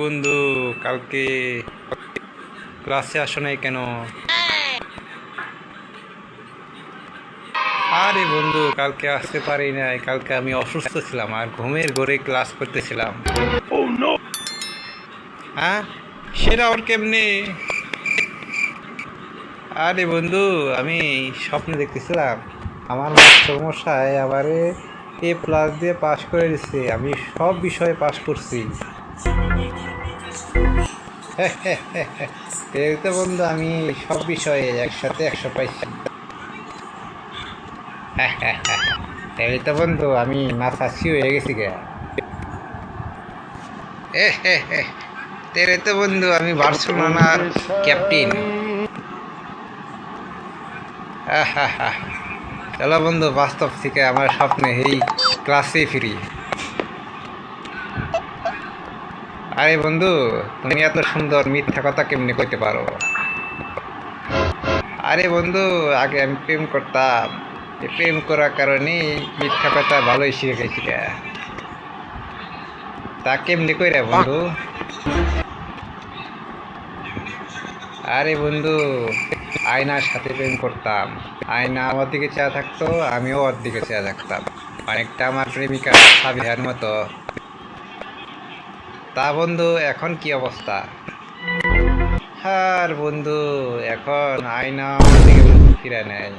বন্ধু কালকে ক্লাসে আসো নাই কেন? আরে বন্ধু কালকে আসতে পারি নাই কালকে আমি অসুস্থ ছিলাম আর ঘুমের ঘরে ক্লাস করতেছিলাম। হ্যাঁ? সেটা ওর কেমনি? আরে বন্ধু আমি স্বপ্নে দেখতেছিলাম। আমার সমস্যায় আবারে এ প্লাস দিয়ে পাশ করে দিচ্ছে আমি সব বিষয়ে পাশ করছি। এই তো বন্ধু, আমি সব বিষয়ে একসাথে একশো পাইছি। এই তো বন্ধু, আমি নাচাচ্ছি হয়ে গেছি গে। তেরে তো বন্ধু, আমি বার্সেলোনার ক্যাপ্টেন। চলো বন্ধু, বাস্তব থেকে আমার স্বপ্নে এই ক্লাসে ফিরি। আরে বন্ধু, তুমি এত সুন্দর মিথ্যা কথা কেমনি কইতে পারো? আরে বন্ধু, আগে আমি প্রেম করতাম। প্রেম করার কারণে মিথ্যা কথা ভালোই শিখে গেছি রে। তা কেমনি কইরা বন্ধু? আরে বন্ধু, আয়নার সাথে প্রেম করতাম। আয়না আমার দিকে চেয়ে থাকতো, আমিও ওর দিকে চেয়ে থাকতাম। অনেকটা আমার প্রেমিকা সাবিহার মতো। তা বন্ধু এখন কি অবস্থা? আর বন্ধু এখন আয়না ফিরে নেয়।